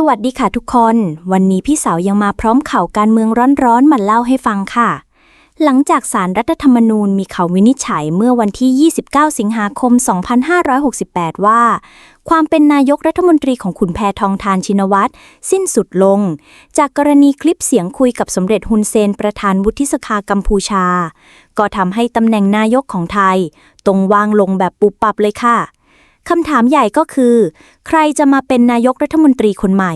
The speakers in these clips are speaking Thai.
สวัสดีค่ะทุกคน วันนี้พี่สาวยังมาพร้อมข่าวการเมืองร้อนๆมาเล่าให้ฟังค่ะ หลังจากสารรัฐธรรมนูญมีข่าววินิจฉัยเมื่อวันที่ 29 สิงหาคม 2568 ว่า ความเป็นนายกรัฐมนตรีของคุณแพทองทานชินวัตรสิ้นสุดลง จากกรณีคลิปเสียงคุยกับสมเด็จฮุนเซนประธานวุฒิสภากัมพูชา ก็ทำให้ตำแหน่งนายกของไทยตรงวางลงแบบปุบปับเลยค่ะ คำถามใหญ่ก็คือ ใครจะมาเป็นนายกรัฐมนตรีคนใหม่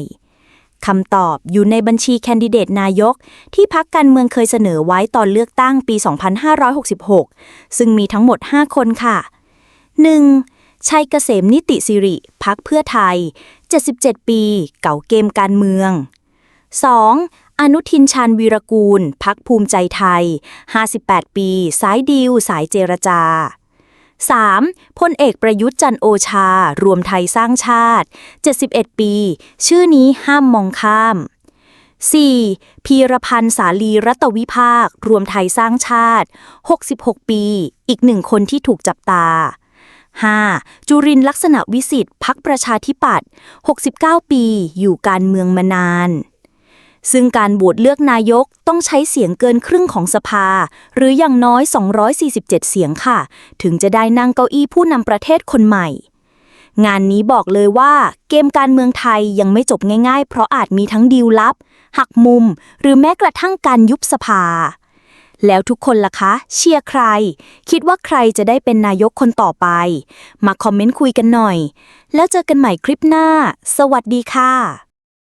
คำตอบอยู่ในบัญชีแคนดิเดตนายก ที่พักการเมืองเคยเสนอไว้ตอนเลือกตั้งปี 2566 ซึ่งมีทั้งหมด 5 คนค่ะ 1. ชัยเกษมนิติสิริ พักเพื่อไทย 77 ปี เก่าเกมการเมือง 2. อนุทินชาญวีรกูล พักภูมิใจไทย 58 ปี สายดีลสายเจรจา 3. พลเอกประยุทธ์จันโอชา รวมไทยสร้างชาติ 71 ปี ชื่อนี้ห้ามมองข้าม 4. พีรพันธ์สาลีรัตวิภาค รวมไทยสร้างชาติ 66 ปี อีกหนึ่งคนที่ถูกจับตา 5. จุรินลักษณะวิสิทธิ์พักประชาธิปัตย์69 ปี อยู่การเมืองมานาน ซึ่งการโหวตเลือกนายกต้องใช้เสียงเกินครึ่งของสภา หรืออย่างน้อย 247 เสียงค่ะ ถึงจะได้นั่งเก้าอี้ผู้นำประเทศคนใหม่ งานนี้บอกเลยว่าเกมการเมืองไทยยังไม่จบง่ายๆ เพราะอาจมีทั้งดีลลับ หักมุม หรือแม้กระทั่งการยุบสภา แล้วทุกคนล่ะคะ เชียร์ใคร คิดว่าใครจะได้เป็นนายกคนต่อไป มาคอมเมนต์คุยกันหน่อย แล้วเจอกันใหม่คลิปหน้า สวัสดีค่ะ